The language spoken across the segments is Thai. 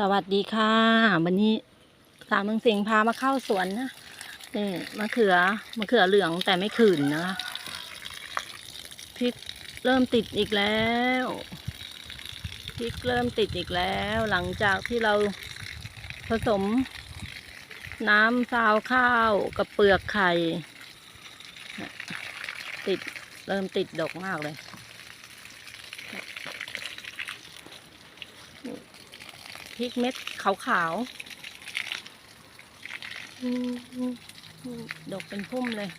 สวัสดีค่ะ วันนี้สามเมืองสิงพามาเข้าสวนนะนี่มะเขือมะเขือเหลืองแต่ไม่ขื่นนะคะพริกเริ่มติดอีกแล้วพริกเริ่มติดอีกแล้ว หลังจากที่เราผสม น้ำซาวข้าวกับเปลือกไข่ติดเริ่มติดดกมากเลย พริกเม็ดขาวๆอืมดกเป็นพุ่มเลย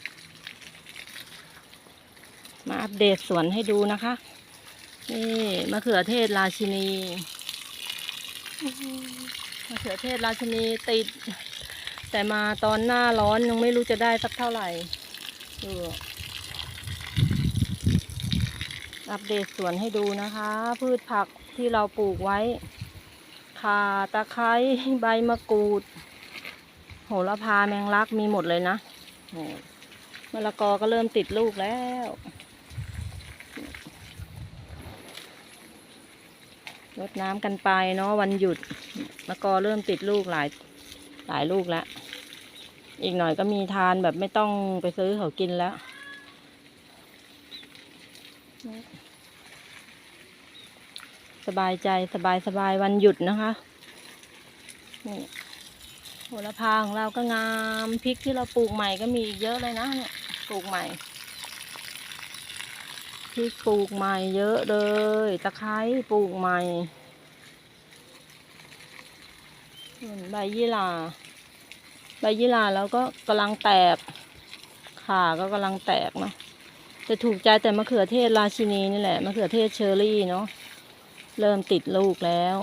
มาอัปเดตสวนให้ดูนะคะ นี่มะเขือเทศราชินีมะเขือเทศราชินีติด แต่มาตอนหน้าร้อนยังไม่รู้จะได้สักเท่าไหร่ดูอัปเดตสวนให้ดูนะคะ พืชผักที่เราปลูกไว้ ข่าตะไคร้ใบมะกรูด โหระพาแมงลักมีหมดเลยนะมะละกอก็เริ่มติดลูกแล้ว รดน้ำกันไปเนาะวันหยุดมะกอเริ่มติดลูกหลายหลายลูกแล้ว อีกหน่อยก็มีทานแบบไม่ต้องไปซื้อเขากินแล้ว สบายใจสบายสบายวันหยุดนะคะนี่โหระพาของเราก็งามพริกที่เราปลูกใหม่ก็มีเยอะเลยนะเนี่ยปลูกใหม่พริกปลูกใหม่เยอะเลยตะไคร้ปลูกใหม่ส่วนใบยี่หร่าใบยี่หร่าแล้วก็กำลังแตกขาก็กำลังแตกเนาะจะถูกใจแต่มะเขือเทศราชินีนี่แหละมะเขือเทศเชอร์รี่เนาะ เริ่มติดลูกแล้ว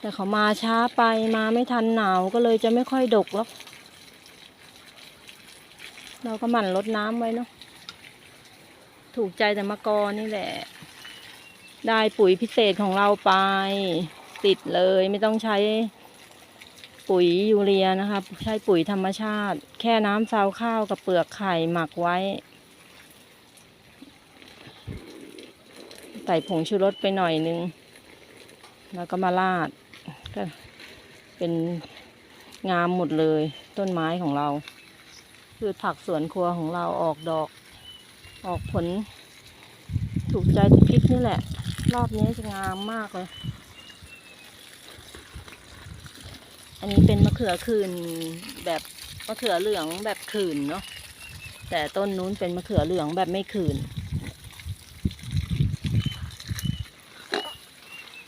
แต่เขามาช้าไปมาไม่ทันหนาวก็เลยจะไม่ค่อยดกหรอกเราก็หมั่นลดน้ำไว้เนาะถูกใจแต่มะกอนี่แหละ ได้ปุ๋ยพิเศษของเราไป ติดเลยไม่ต้องใช้ปุ๋ยยูเรียนะครับใช้ปุ๋ยธรรมชาติ แค่น้ำซาวข้าวกับเปลือกไข่หมักไว้ ใส่ผงชูรสไปหน่อยนึง แล้วก็มาราดก็เป็นงามหมดเลยต้นไม้ของเราพืชผักสวนครัวของเราออกดอก ออกผล ถูกใจที่พริกนี่แหละ รอบนี้จะงามมากเลย อันนี้เป็นมะเขือขื่นแบบมะเขือเหลืองแบบขื่นเนาะแต่ต้นนู้นเป็นมะเขือเหลืองแบบไม่ขื่น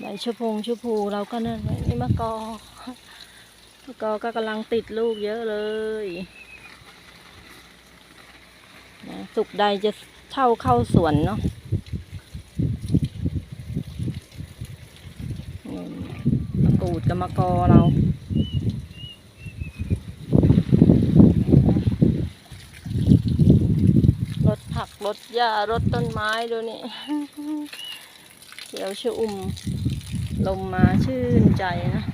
ใบ ชะพงชะพูเราก็นั่นไว้นี่มะกอมะกอก็กำลังติดลูกเยอะเลยนะสุกใดจะเท่าเข้าสวนเนาะมะกรูดกับมะกอเรารถผักรถหญ้ารถต้นไม้ดูนี่เขียวชอุ่ม ลมมาชื่นใจนะ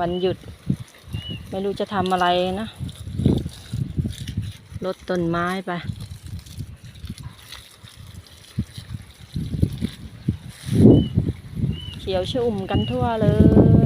วันหยุด ไม่รู้จะทำอะไรนะลดต้นไม้ไป เขียวชุ่มกันทั่วเลย